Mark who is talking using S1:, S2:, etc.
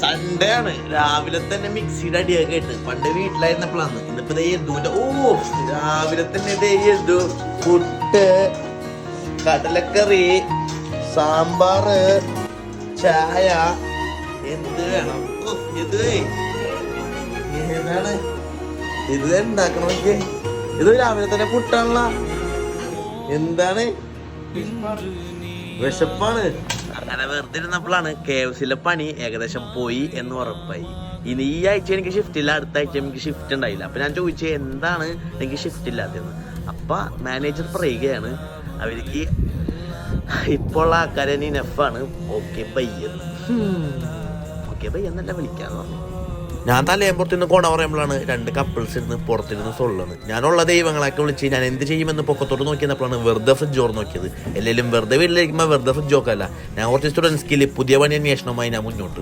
S1: Sunday ആണ്. രാവിലെ തന്നെ മിക്സിയുടെ അടിയൊക്കെ ഇട്ട്. പണ്ട് വീട്ടിലായിരുന്നപ്പോഴാണ് ഇന്നിപ്പോ ദേ എന്തു ഓ രാവിലെ തന്നെ ദേ യദു പുട്ട് കടലക്കറി സാമ്പാറ് ചായ എന്ത് വേണം? ഇത് ഏതാണ്? ഇത് ഉണ്ടാക്കണമെങ്കിൽ ഇത് രാവിലെ തന്നെ പുട്ടാണല്ലോ. എന്താണ്? വിശപ്പാണ്. അങ്ങനെ വെറുതെ ഇരുന്നപ്പോഴാണ് കെ എഫ് സിയിലെ പണി ഏകദേശം പോയി എന്ന് ഉറപ്പായി. ഇനി ഈ ആഴ്ച എനിക്ക് ഷിഫ്റ്റ് ഇല്ല അടുത്ത ആഴ്ച എനിക്ക് ഷിഫ്റ്റ് ഉണ്ടായില്ല. അപ്പൊ ഞാൻ ചോദിച്ചു എന്താണ് എനിക്ക് ഷിഫ്റ്റ് ഇല്ലാത്തതെന്ന്? അപ്പൊ മാനേജർ പറയുകയാണ് അവർക്ക് ഇപ്പോൾ ആൾക്കാരെ നീ നെഫാണ് ഓക്കെ ബയ്യെന്ന് ഓക്കെ ബയ്യെന്നല്ല വിളിക്കാന്ന് പറഞ്ഞു. ഞാൻ തലയമ്പുറത്തുനിന്ന് കോണ പറയുമ്പോഴാണ് രണ്ട് കപ്പിൾസ് ഇരുന്ന് പുറത്തിരുന്ന് സൊള്ളത് ഞാനുള്ള ദൈവങ്ങളൊക്കെ വിളിച്ച് ഞാൻ എന്ത് ചെയ്യുമെന്ന് പൊക്കത്തോട്ട് നോക്കിയപ്പോഴാണ് വെറുതെ ഫ്രിഡ്ജ് ഓർ നോക്കിയത്. എല്ലാവരും വെറുതെ വീട്ടിലിരിക്കുമ്പോൾ വെറുതെ ഫ്രിഡ്ജ് നോക്കല്ല ഞാൻ കുറച്ച് സ്റ്റുഡൻസ് സ്കില്ല് പുതിയ പണി അന്വേഷണവുമായി ഞാൻ മുന്നോട്ട്.